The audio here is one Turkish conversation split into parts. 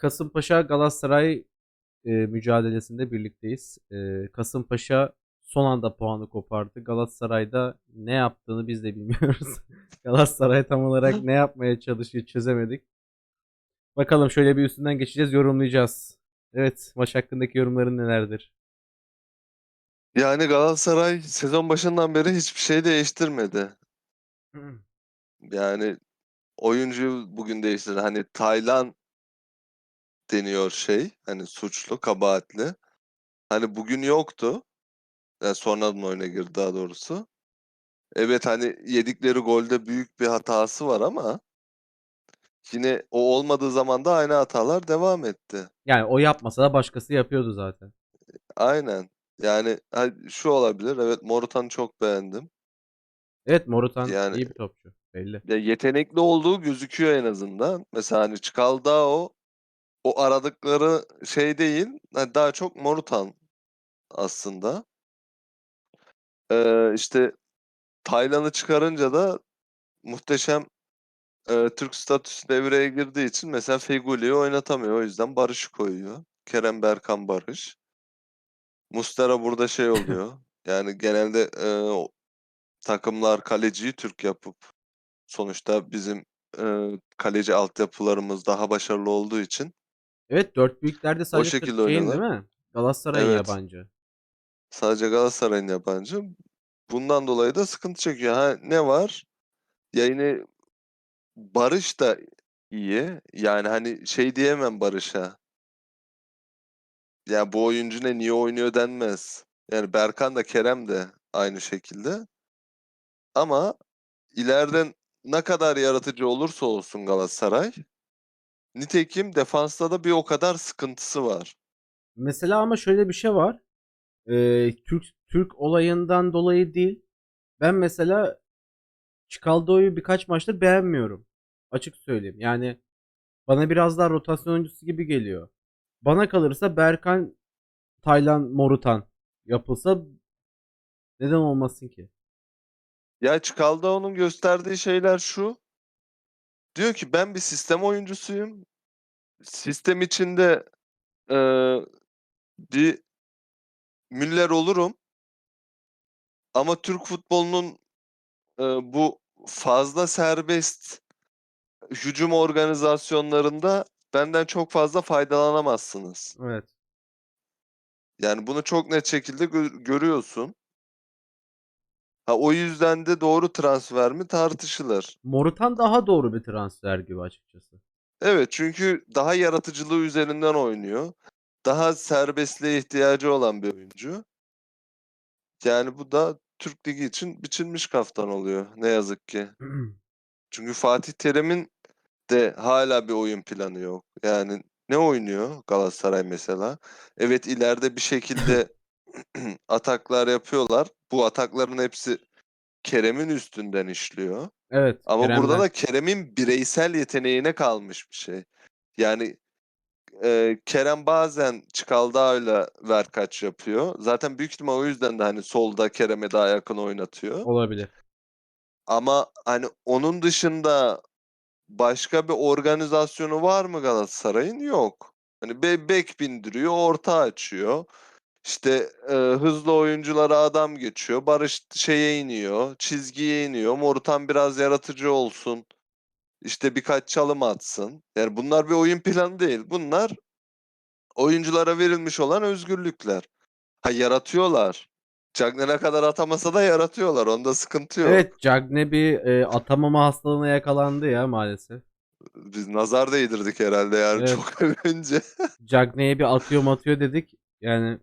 Kasımpaşa Galatasaray e, mücadelesinde birlikteyiz. E, Kasımpaşa son anda puanı kopardı. Galatasaray'da ne yaptığını biz de bilmiyoruz. Galatasaray tam olarak ne yapmaya çalışıyor çözemedik. Bakalım şöyle bir üstünden geçeceğiz, yorumlayacağız. Evet, maç hakkındaki yorumların nelerdir? Yani Galatasaray sezon başından beri hiçbir şey değiştirmedi. Yani oyuncu bugün değiştirdi. Hani Taylan deniyor şey. Hani suçlu, kabahatli. Hani bugün yoktu. Yani sonradan oyuna girdi daha doğrusu. Evet hani yedikleri golde büyük bir hatası var ama yine o olmadığı zaman da aynı hatalar devam etti. Yani o yapmasa da başkası yapıyordu zaten. Aynen. Yani şu olabilir. Evet Morutan'ı çok beğendim. Evet, Morutan Yani- iyi bir topçu. Belli. Ya yetenekli olduğu gözüküyor en azından. Mesela hani Çikaldao o aradıkları şey değil. hani daha çok Morutan aslında. Ee, işte Taylan'ı çıkarınca da muhteşem e, Türk statüsü devreye girdiği için mesela Fegüli'yi oynatamıyor. O yüzden Barış'ı koyuyor. Kerem Berkan Barış. Mustera burada şey oluyor. yani genelde e, o- takımlar kaleciyi Türk yapıp sonuçta bizim e, kaleci altyapılarımız daha başarılı olduğu için Evet, dört büyüklerde sadece şekilde Türk- şeyin oynuyorlar. değil mi? Galatasaray'ın Evet. yabancı. sadece Galatasaray'ın yabancı. Bundan dolayı da sıkıntı çekiyor. Ha ne var? Ya yine Barış da iyi. Yani hani şey diyemem Barış'a. Ya bu oyuncu ne niye oynuyor denmez. Yani Berkan da Kerem de aynı şekilde. Ama ileriden ne kadar yaratıcı olursa olsun Galatasaray nitekim defansta da bir o kadar sıkıntısı var. Mesela ama şöyle bir şey var. Ee, Türk Türk olayından dolayı değil. Ben mesela Çikaldo'yu birkaç maçtır beğenmiyorum. Açık söyleyeyim. Yani bana biraz daha rotasyon oyuncusu gibi geliyor. Bana kalırsa Berkan, Taylan, Morutan yapılsa neden olmasın ki? Ya Çikaldao'nun gösterdiği şeyler şu. Diyor ki ben bir sistem oyuncusuyum. Sistem içinde eee, bir Müller olurum. Ama Türk futbolunun eee, bu fazla serbest hücum organizasyonlarında benden çok fazla faydalanamazsınız. Evet. Yani bunu çok net şekilde gö- görüyorsun. Ha o yüzden de doğru transfer mi tartışılır. Morutan daha doğru bir transfer gibi açıkçası. Evet çünkü daha yaratıcılığı üzerinden oynuyor. Daha serbestliğe ihtiyacı olan bir oyuncu. Yani bu da Türk Ligi için biçilmiş kaftan oluyor ne yazık ki. Çünkü Fatih Terim'in de hala bir oyun planı yok. Yani ne oynuyor Galatasaray mesela? Evet ileride bir şekilde ataklar yapıyorlar. Bu atakların hepsi Kerem'in üstünden işliyor. evet. Ama burada Kerem'den. da Kerem'in bireysel yeteneğine kalmış bir şey. Yani e, Kerem bazen Çikaldağ'la verkaç yapıyor. Zaten büyük ihtimal o yüzden de hani solda Kerem'e daha yakın oynatıyor. olabilir. Ama hani onun dışında başka bir organizasyonu var mı Galatasaray'ın? Yok. Hani be bek bindiriyor, orta açıyor. İşte e, hızlı oyunculara adam geçiyor. Barış şeye iniyor, çizgiye iniyor. Morutan biraz yaratıcı olsun. İşte birkaç çalım atsın. Yani bunlar bir oyun planı değil. Bunlar oyunculara verilmiş olan özgürlükler. Ha yaratıyorlar. Cagney ne kadar atamasa da yaratıyorlar. Onda sıkıntı yok. Evet, Cagne bir e, atamama hastalığına yakalandı ya maalesef. Biz nazar değdirdik herhalde yani Evet. çok önce. Cagne'ye bir atıyor atıyor dedik. Yani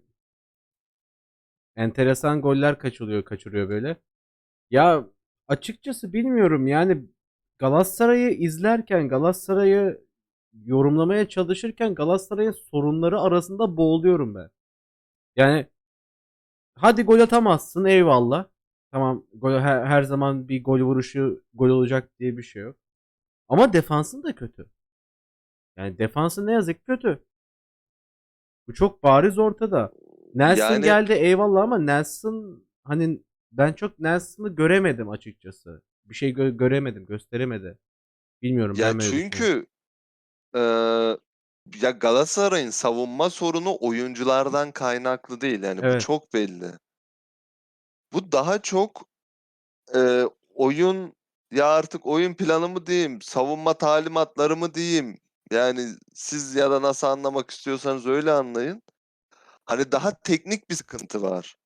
enteresan goller kaçırıyor kaçırıyor böyle. Ya açıkçası bilmiyorum yani Galatasaray'ı izlerken Galatasaray'ı yorumlamaya çalışırken Galatasaray'ın sorunları arasında boğuluyorum ben. Yani hadi gol atamazsın eyvallah. Tamam gol, her, her zaman bir gol vuruşu gol olacak diye bir şey yok. Ama defansın da kötü. Yani defansın ne yazık kötü. Bu çok bariz ortada. Nelson Yani- geldi eyvallah ama Nelson hani ben çok Nelson'ı göremedim açıkçası. Bir şey gö- göremedim, gösteremedi. Bilmiyorum Ya ben çünkü eee, Ya Galatasaray'ın savunma sorunu oyunculardan kaynaklı değil. Yani bu Evet. çok belli. Bu daha çok e, oyun ya artık oyun planı mı diyeyim, savunma talimatları mı diyeyim. Yani siz ya da nasıl anlamak istiyorsanız öyle anlayın. Hani daha teknik bir sıkıntı var.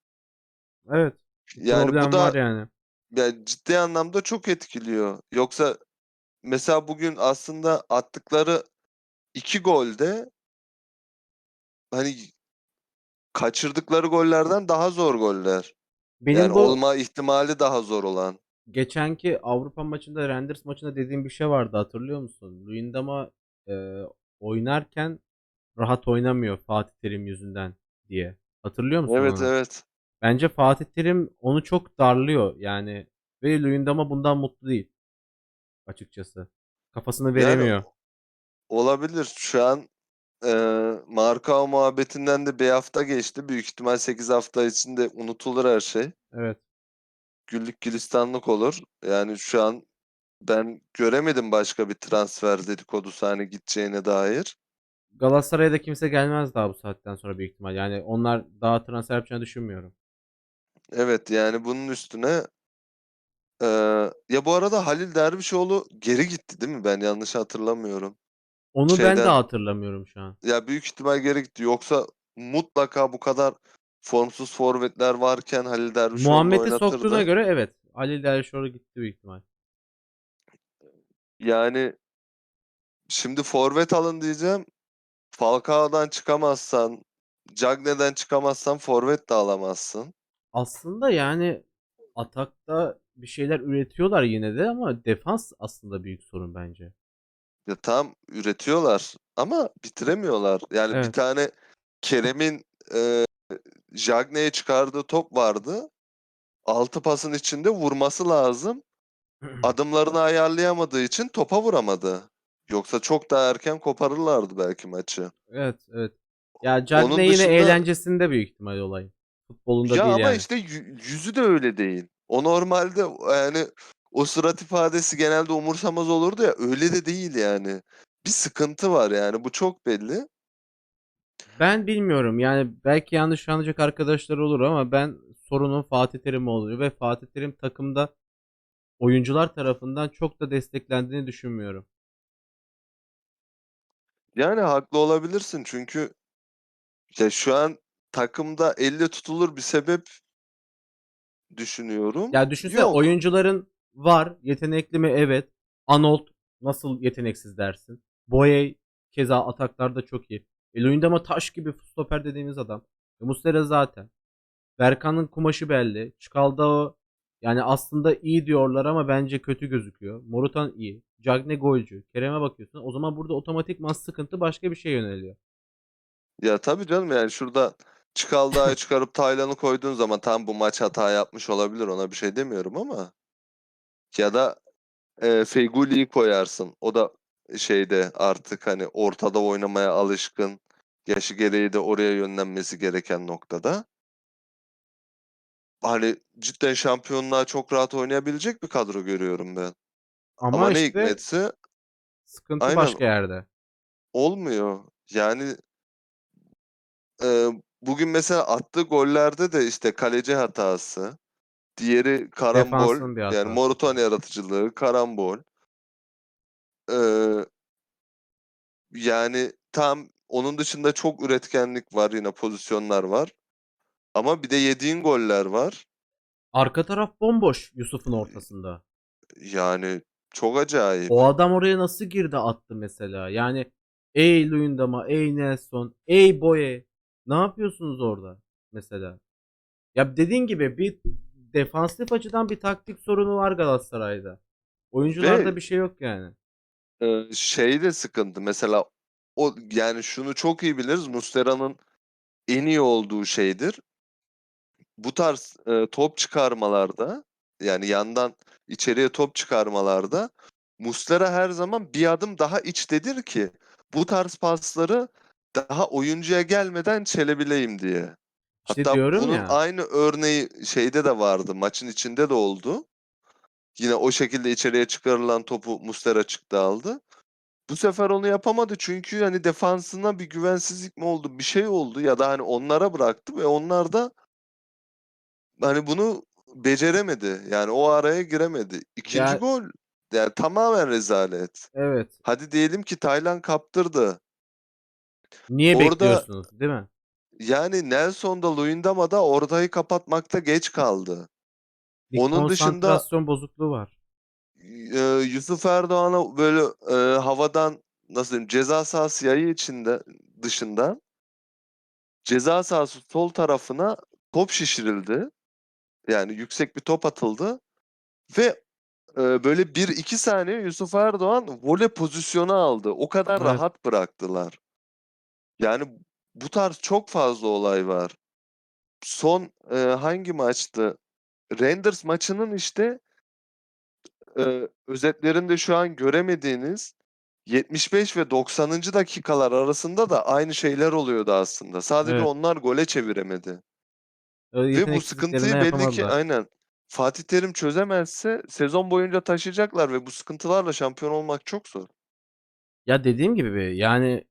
Evet. Yani bu da var yani. yani ciddi anlamda çok etkiliyor. Yoksa mesela bugün aslında attıkları iki golde hani kaçırdıkları gollerden daha zor goller. Benim Yani bu olma ihtimali daha zor olan. geçenki Avrupa maçında Randers maçında dediğim bir şey vardı hatırlıyor musun? Luyendama e, oynarken rahat oynamıyor Fatih Terim yüzünden diye. Hatırlıyor musun Evet onu? evet. Bence Fatih Terim onu çok darlıyor yani ve Luyendama bundan mutlu değil açıkçası. Kafasını veremiyor. olabilir. Şu an e, Marka muhabbetinden de bir hafta geçti. Büyük ihtimal 8 hafta içinde unutulur her şey. Evet. Güllük gülistanlık olur. Yani şu an ben göremedim başka bir transfer dedikodusu hani gideceğine dair. Galatasaray'a da kimse gelmez daha bu saatten sonra büyük ihtimal. Yani onlar daha transfer yapacağını düşünmüyorum. Evet yani bunun üstüne e, ya bu arada Halil Dervişoğlu geri gitti değil mi? Ben yanlış hatırlamıyorum. Onu ben de Şeyden hatırlamıyorum şu an. ya büyük ihtimal geri gitti. Yoksa mutlaka bu kadar formsuz forvetler varken Halil Dervişoğlu'nu Muhammed'i soktuğuna göre evet. Halil Dervişoğlu gitti büyük ihtimal. Yani şimdi forvet alın diyeceğim. Falcao'dan çıkamazsan, Cagne'den çıkamazsan forvet de alamazsın. Aslında yani atakta bir şeyler üretiyorlar yine de ama defans aslında büyük sorun bence. Ya tam üretiyorlar ama bitiremiyorlar. Yani bir Evet. tane Kerem'in e, Jagne'ye çıkardığı top vardı. Altı pasın içinde vurması lazım. Adımlarını ayarlayamadığı için topa vuramadı. Yoksa çok daha erken koparırlardı belki maçı. evet, evet. Ya Cagne Onun yine dışında eğlencesinde büyük ihtimal olay. Futbolunda ya değil ama yani. işte yü- yüzü de öyle değil. O normalde yani o surat ifadesi genelde umursamaz olurdu ya öyle de değil yani. Bir sıkıntı var yani bu çok belli. Ben bilmiyorum yani belki yanlış anlayacak arkadaşlar olur ama ben sorunun Fatih Terim oluyor ve Fatih Terim takımda oyuncular tarafından çok da desteklendiğini düşünmüyorum. Yani haklı olabilirsin çünkü ya şu an takımda elle tutulur bir sebep düşünüyorum. Ya düşünsene Yok. oyuncuların var. Yetenekli mi? Evet. Arnold nasıl yeteneksiz dersin? Boye keza ataklarda çok iyi. Oyunda taş gibi stoper dediğimiz adam. E, Muslera zaten. Berkan'ın kumaşı belli. Çikaldao yani aslında iyi diyorlar ama bence kötü gözüküyor. Morutan iyi. Cagne golcü. Kerem'e bakıyorsun. O zaman burada otomatikman sıkıntı başka bir şeye yöneliyor. Ya tabii canım yani şurada Çikaldağ'ı çıkarıp Taylan'ı koyduğun zaman tam bu maç hata yapmış olabilir ona bir şey demiyorum ama ya da e, Feghoulli'yi koyarsın. O da şeyde artık hani ortada oynamaya alışkın. Yaşı gereği de oraya yönlenmesi gereken noktada. Hani cidden şampiyonluğa çok rahat oynayabilecek bir kadro görüyorum ben. Ama Ama ne işte hikmetse sıkıntı aynen başka yerde. olmuyor. Yani e, bugün mesela attığı gollerde de işte kaleci hatası. Diğeri karambol. Yani. Morutan yaratıcılığı, karambol. Ee, yani tam onun dışında çok üretkenlik var yine pozisyonlar var. Ama bir de yediğin goller var. Arka taraf bomboş Yusuf'un ortasında. Yani çok acayip. O adam oraya nasıl girdi attı mesela? Yani ey Luyendama, ey Nelson, ey Boye. Ne yapıyorsunuz orada mesela? Ya dediğin gibi bir defansif açıdan bir taktik sorunu var Galatasaray'da. Oyuncularda Ve bir şey yok yani. şey de sıkıntı. Mesela o yani şunu çok iyi biliriz. Muslera'nın en iyi olduğu şeydir. Bu tarz e, top çıkarmalarda yani yandan içeriye top çıkarmalarda Muslera her zaman bir adım daha içtedir ki bu tarz pasları daha oyuncuya gelmeden çelebileyim diye. İşte Hatta bunun ya. aynı örneği şeyde de vardı. Maçın içinde de oldu. Yine o şekilde içeriye çıkarılan topu Muslera çıktı aldı. Bu sefer onu yapamadı çünkü hani defansına bir güvensizlik mi oldu, bir şey oldu ya da hani onlara bıraktı ve onlar da hani bunu beceremedi. Yani o araya giremedi. İkinci Ya gol yani tamamen rezalet. Evet. Hadi diyelim ki Taylan kaptırdı. Niye Orada bekliyorsunuz, değil mi? yani Nelson da Luyendama da ortayı kapatmakta geç kaldı. Bir Onun dışında konsantrasyon bozukluğu var. eee, Yusuf Erdoğan'a böyle eee, havadan nasıl diyeyim ceza sahası yayı içinde dışından ceza sahası sol tarafına top şişirildi. Yani yüksek bir top atıldı ve eee, böyle 1-2 saniye Yusuf Erdoğan voley pozisyonu aldı. O kadar Evet. rahat bıraktılar. Yani bu tarz çok fazla olay var. Son eee, hangi maçtı? Rangers maçının işte eee, özetlerinde şu an göremediğiniz 75 ve 90. dakikalar arasında da aynı şeyler oluyordu aslında. Sadece Evet. onlar gole çeviremedi. Ve bu sıkıntıyı belli ki yapamadılar. aynen Fatih Terim çözemezse sezon boyunca taşıyacaklar ve bu sıkıntılarla şampiyon olmak çok zor. Ya dediğim gibi yani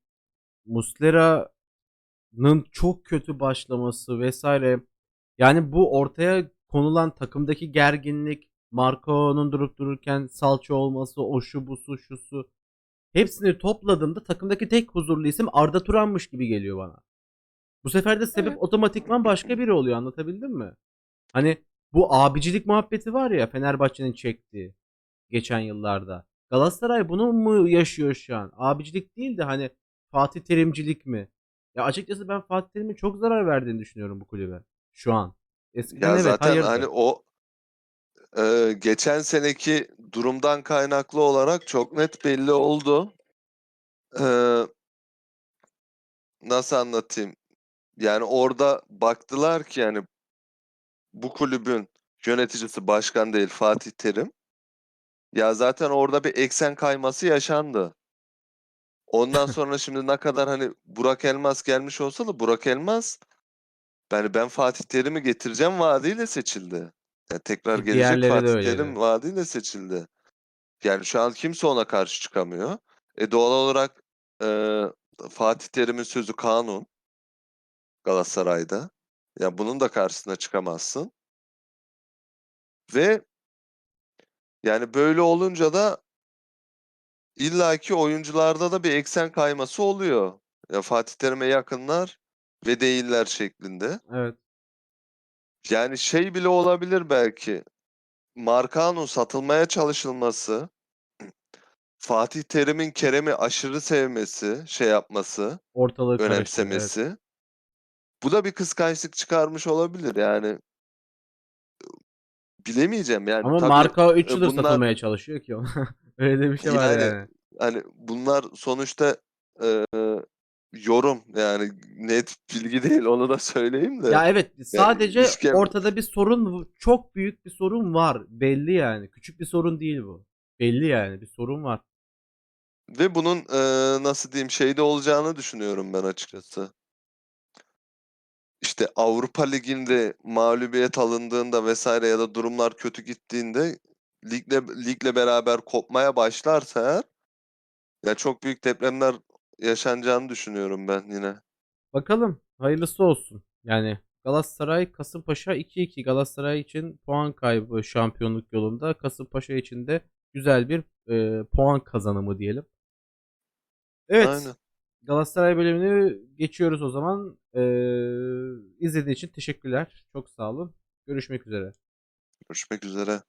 Muslera'nın çok kötü başlaması vesaire. Yani bu ortaya konulan takımdaki gerginlik, Marco'nun durup dururken salça olması, o şu busu şusu. Hepsini topladığımda takımdaki tek huzurlu isim Arda Turan'mış gibi geliyor bana. Bu sefer de sebep Evet. otomatikman başka biri oluyor anlatabildim mi? Hani bu abicilik muhabbeti var ya Fenerbahçe'nin çektiği geçen yıllarda. Galatasaray bunu mu yaşıyor şu an? Abicilik değil de hani Fatih Terimcilik mi? Ya açıkçası ben Fatih Terim'in çok zarar verdiğini düşünüyorum bu kulübe. Şu an. Eskiden Ya evet zaten hani hayırdı. o eee, geçen seneki durumdan kaynaklı olarak çok net belli oldu. Eee nasıl anlatayım? Yani orada baktılar ki yani bu kulübün yöneticisi başkan değil Fatih Terim. Ya zaten orada bir eksen kayması yaşandı. Ondan sonra şimdi ne kadar hani Burak Elmas gelmiş olsa da Burak Elmas yani ben Fatih Terim'i getireceğim vaadiyle seçildi. Yani tekrar Ki gelecek Fatih Terim vaadiyle seçildi. Yani şu an kimse ona karşı çıkamıyor. E doğal olarak eee, Fatih Terim'in sözü kanun Galatasaray'da. Ya bunun da karşısına çıkamazsın. Ve yani böyle olunca da illaki oyuncularda da bir eksen kayması oluyor. Ya Fatih Terim'e yakınlar ve değiller şeklinde. Evet. Yani şey bile olabilir belki. Markanun satılmaya çalışılması, Fatih Terim'in Kerem'i aşırı sevmesi, şey yapması, Ortalığı karıştırdı. Evet. Bu da bir kıskançlık çıkarmış olabilir yani. Bilemeyeceğim yani Ama tabii Marco 3 e, yıldır bunlar satılmaya çalışıyor ki. Öyle de bir şey var yani yani. hani bunlar sonuçta eee, yorum yani net bilgi değil onu da söyleyeyim de. Ya evet Yani sadece işkembe ortada bir sorun çok büyük bir sorun var. Belli yani. Küçük bir sorun değil bu. Belli yani bir sorun var. ve bunun eee, nasıl diyeyim şeyde olacağını düşünüyorum ben açıkçası. İşte Avrupa Ligi'nde mağlubiyet alındığında vesaire ya da durumlar kötü gittiğinde ligle ligle beraber kopmaya başlarsa eğer ya çok büyük depremler yaşanacağını düşünüyorum ben yine. Bakalım hayırlısı olsun. Yani Galatasaray Kasımpaşa 2-2 Galatasaray için puan kaybı şampiyonluk yolunda. Kasımpaşa için de güzel bir e, puan kazanımı diyelim. Evet. Aynen. Galatasaray bölümünü geçiyoruz o zaman. Ee, izlediğiniz için teşekkürler. Çok sağ olun. Görüşmek üzere. Görüşmek üzere.